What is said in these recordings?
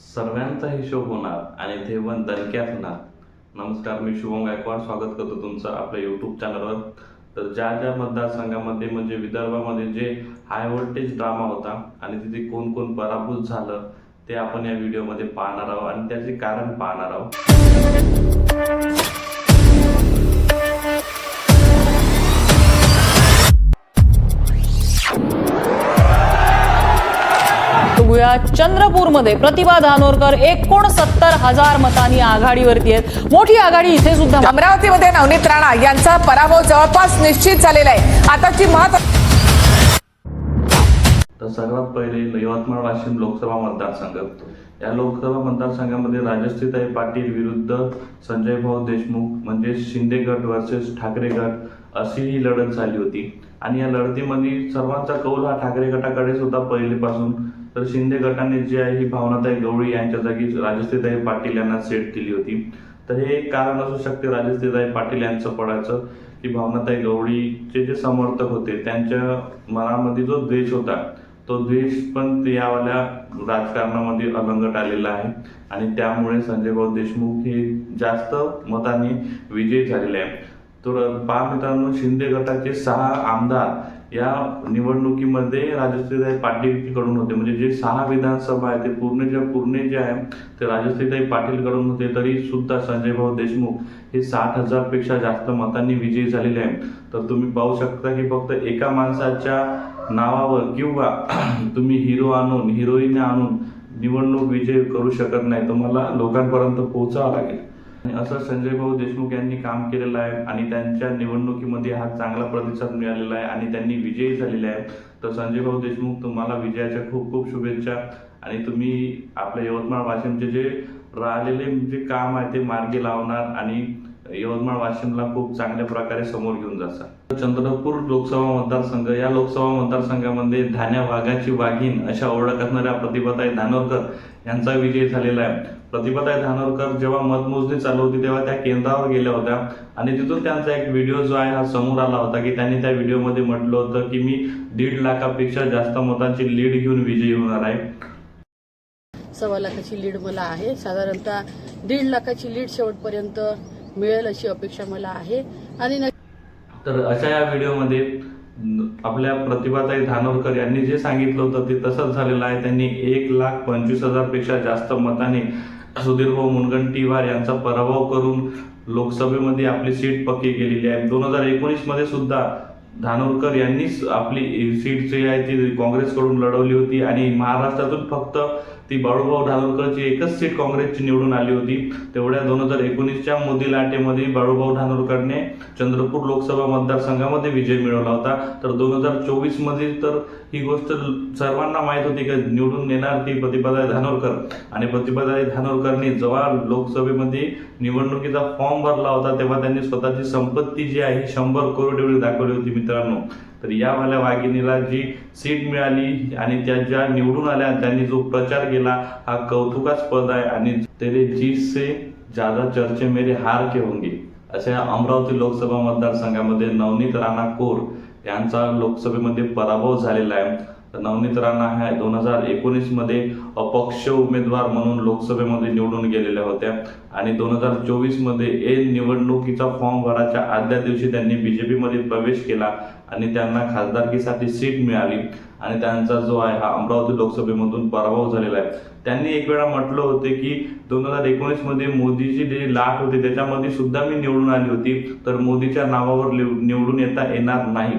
सर्वांचा हिशोब होणार आणि ते पण असणार नमस्कार मी शुभम गायकवाड. स्वागत करतो तुमचं आपल्या यूट्यूब चॅनलवर तर ज्या ज्या मतदारसंघामध्ये म्हणजे विदर्भामध्ये जे हाय व्होल्टेज ड्रामा होता आणि तिथे कोण कोण पराभूत झालं ते आपण या व्हिडिओमध्ये पाहणार आहोत आणि त्याचे कारण पाहणार आहोत. बघूया चंद्रपूरमध्ये प्रतिभा धानोरकर एकोणसत्तर हजार मतांनी आघाडीवरती आहेत. मोठी आघाडी इथे सुद्धा. अमरावतीमध्ये नवनीत राणा यांचा पराभव जवळपास निश्चित झालेला आहे. आताची महत्त्व तर सर्वात पहिले यवतमाळ वाशिम लोकसभा मतदारसंघ या लोकसभा मतदारसंघामध्ये राजश्रीताई पाटील विरुद्ध संजय भाऊ देशमुख म्हणजे शिंदे गट वर्सेस ठाकरे गट अशी ही लढत झाली होती. आणि या लढतीमध्ये सर्वांचा कौल हा ठाकरे गटाकडेच होता पहिलेपासून तर शिंदे गटाने जी आहे ही भावनाताई गवळी यांच्या जागी राजश्रीताई पाटील यांना सेट केली होती. तर हे एक कारण असू शकते राजश्रीताई पाटील यांचं पडायचं की भावनाताई गवळीचे जे समर्थक होते त्यांच्या मनामध्ये जो द्वेष होता तो द्वेष पण यावाल्या राजकारणामध्ये अलंगट आलेला आहे. आणि त्यामुळे संजय भाऊ देशमुख हे जास्त मताने विजयी झालेले आहे तर पहा मित्रांनो शिंदे गटाचे सहा आमदार या निवडणुकीमध्ये राजश्रीताई पाटीलकडून होते. म्हणजे जे सहा विधानसभा आहे ते पूर्णच्या पूर्ण जे आहे ते राजश्रीताई पाटीलकडून होते. तरी सुद्धा संजय भाऊ देशमुख हे साठ हजारपेक्षा जास्त मतांनी विजयी झालेले आहे तर तुम्ही पाहू शकता की फक्त एका माणसाच्या नावावर किंवा तुम्ही हिरो आणून हिरोईन आणून निवडणूक विजय करू शकत नाही. तुम्हाला लोकांपर्यंत पोहोचावं लागेल. असं संजय भाऊ देशमुख यांनी काम केलेलं आहे आणि त्यांच्या निवडणुकीमध्ये हा चांगला प्रतिसाद मिळालेला आहे आणि त्यांनी विजयी झालेले आहे. तर संजय भाऊ देशमुख तुम्हाला विजयाच्या खूप खूप शुभेच्छा आणि तुम्ही आपल्या यवतमाळ वाशिमचे जे राहिलेले जे काम आहे ते मार्गी लावणार आणि यवतमाळ वाशिमला खूप चांगल्या प्रकारे समोर घेऊन जातात. चंद्रपूर लोकसभा मतदारसंघ या लोकसभा मतदारसंघामध्ये धान्या वाघाची वाघीण अशा ओळख असणाऱ्या प्रतिभाताई धानोरकर यांचा विजय झालेला आहे. प्रतिभाताई धानोरकर जेव्हा मतमोजणी चालू होती तेव्हा त्या केंद्रावर गेल्या होत्या. आणि तिथून त्यांचा एक व्हिडिओ जो आहे हा समोर आला होता की त्यांनी त्या व्हिडिओमध्ये म्हटलं होतं की मी दीड लाखापेक्षा जास्त मतांची लीड घेऊन विजयी होणार आहे. सव्वा लाखाची लीड मला आहे. साधारणतः दीड लाखाची लीड शेवटपर्यंत मिळेल अशी अपेक्षा मला आहे. आणि तर अशा या व्हिडिओमध्ये आपल्या प्रतिभाताई धानोरकर यांनी जे सांगितलं होतं ते तसंच झालेलं आहे. त्यांनी एक लाख पंचवीस हजारपेक्षा जास्त मतांनी सुधीरभाऊ मुनगंटीवार यांचा पराभव करून लोकसभेमध्ये आपली सीट पक्की केलेली आहे. दोन हजार एकोणीसमध्ये सुद्धा धानोरकर यांनीच आपली सीट जी आहे ती काँग्रेसकडून लढवली होती आणि महाराष्ट्रातून फक्त ती बाळूभाऊ धानोरकरची एकच सीट काँग्रेसची निवडून आली होती. तेवढ्या दोन हजार एकोणीसच्या मोदी लाटेमध्ये बाळूभाऊ धानोरकरने चंद्रपूर लोकसभा मतदारसंघामध्ये विजय मिळवला होता. तर दोन हजार चोवीसमध्ये तर ही गोष्ट सर्वांना माहीत होती की निवडून येणार ती प्रतिभाताई धानोरकर. आणि प्रतिभाताई धानोरकरने जेव्हा लोकसभेमध्ये निवडणुकीचा फॉर्म भरला होता तेव्हा त्यांनी स्वतःची संपत्ती जी आहे शंभर करोड एवढी दाखवली होती मित्रांनो. तर या वाल्या वाघिणीला जी सीट मिळाली आणि त्या ज्या निवडून आल्या त्यांनी जो प्रचार केला हा कौतुकास्पद आहे आणि तेरे जीत से ज्यादा चर्चे मेरे हार के होंगे अशा अमरावती लोकसभा मतदारसंघामध्ये नवनीत राणा कोर यांचा लोकसभेमध्ये पराभव झालेला आहे. नवनीत राणा ह्या दोन हजार एकोणीसमध्ये अपक्ष उमेदवार म्हणून लोकसभेमध्ये निवडून गेलेल्या होत्या आणि दोन हजार चोवीसमध्ये ए निवडणुकीचा फॉर्म भराच्या आदल्या दिवशी त्यांनी बी जे पीमध्ये प्रवेश केला. आणि त्यांना खासदारकीसाठी सीट मिळाली. आणि त्यांचा जो आहे हा अमरावती लोकसभेमधून पराभव झालेला आहे. त्यांनी एक वेळा म्हटलं होते की दोन हजार एकोणीसमध्ये मोदीची जी लाट होती त्याच्यामध्ये सुद्धा मी निवडून आली होती. तर मोदीच्या नावावर लिव- निवडून येता येणार नाही.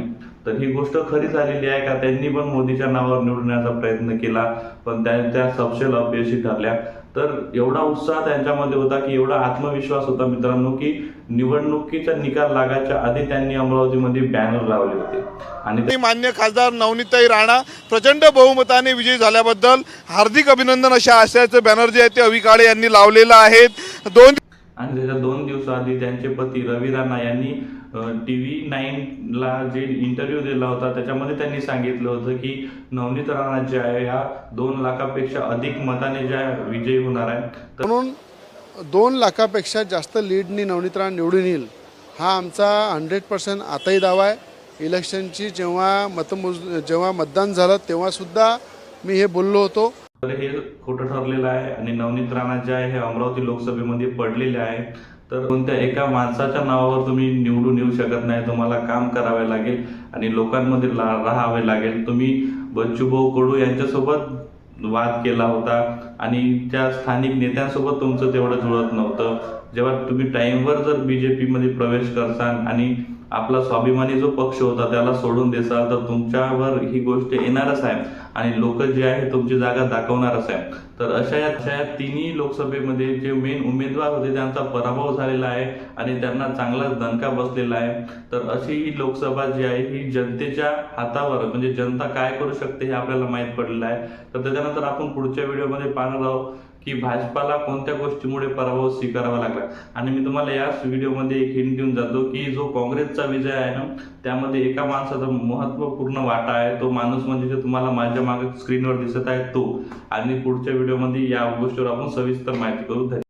तर ही गोष्ट खरी झालेली आहे का? त्यांनी पण मोदीच्या नावावर निवडण्याचा प्रयत्न केला पण त्यांच्या सपशेल अपयशी ठरल्या. तर एवढा उत्साह त्यांच्यामध्ये होता की एवढा आत्मविश्वास होता मित्रांनो की निवडणुकीचा निकाल लागायच्या आधी त्यांनी अमरावतीमध्ये बॅनर लावले होते. आणि मान्य खासदार नवनीताई राणा प्रचंड बहुमताने विजयी झाल्याबद्दल हार्दिक अभिनंदन अशा आशयाचं बॅनर जे आहे ते अविकाळे यांनी लावलेलं आहेत. दोन आणि त्याच्या दोन दिवसाआधी त्यांचे पती रवी राणा यांनी टी व्ही नाईनला जे इंटरव्ह्यू दिला होता त्याच्यामध्ये त्यांनी सांगितलं होतं की नवनीत राणा जे आहे या दोन लाखापेक्षा अधिक मताने ज्या विजयी होणार आहे म्हणून दोन लाखापेक्षा जास्त लीडनी नवनीत राणा निवडून येईल हा आमचा हंड्रेड पर्सेंट आताही दावा आहे. इलेक्शनची जेव्हा मतमोज जेव्हा मतदान झालं तेव्हासुद्धा मी हे बोललो होतो. तर हे खोटं ठरलेलं आहे आणि नवनीत राणा जे आहे हे अमरावती लोकसभेमध्ये पडलेले आहे तर कोणत्या एका माणसाच्या नावावर तुम्ही निवडून येऊ शकत नाही तुम्हाला काम करावे लागेल आणि लोकांमध्ये ला राहावे लागेल. तुम्ही बच्चूभाऊ कडू यांच्यासोबत वाद केला होता आणि त्या स्थानिक नेत्यांसोबत तुमचं तेवढं जुळत नव्हतं. जेव्हा तुम्ही टाईमवर जर बी जे पीमध्ये प्रवेश करसाल आणि आपला स्वाभिमानी जो पक्ष होता त्याला सोडून देसाल तर तुमच्यावर ही गोष्ट येणारच आहे आणि लोक जे आहे तुमची जागा दाखवणारच आहे. तर अशा या अशा या तिन्ही लोकसभेमध्ये जे मेन उमेदवार होते त्यांचा पराभव झालेला आहे आणि त्यांना चांगला दणका बसलेला आहे. तर अशी ही लोकसभा जी आहे ही जनतेच्या हातावर म्हणजे जनता काय करू शकते हे आपल्याला माहीत पडलेलं आहे. तर त्याच्यानंतर आपण पुढच्या व्हिडिओमध्ये पाहणार आहोत. की भाजपाला कोणत्या गोष्टीमुळे पराभव स्वीकारावा लागला? आणि मी तुम्हाला याच व्हिडिओमध्ये एक हिंट देऊन जातो की जो काँग्रेसचा विजय आहे ना त्यामध्ये एका माणसाचा महत्त्वपूर्ण वाटा आहे. तो माणूस म्हणजे जे तुम्हाला माझ्या मागे स्क्रीनवर दिसत आहे तो. आणि पुढच्या व्हिडिओमध्ये या गोष्टीवर आपण सविस्तर माहिती करू. धन्यवाद.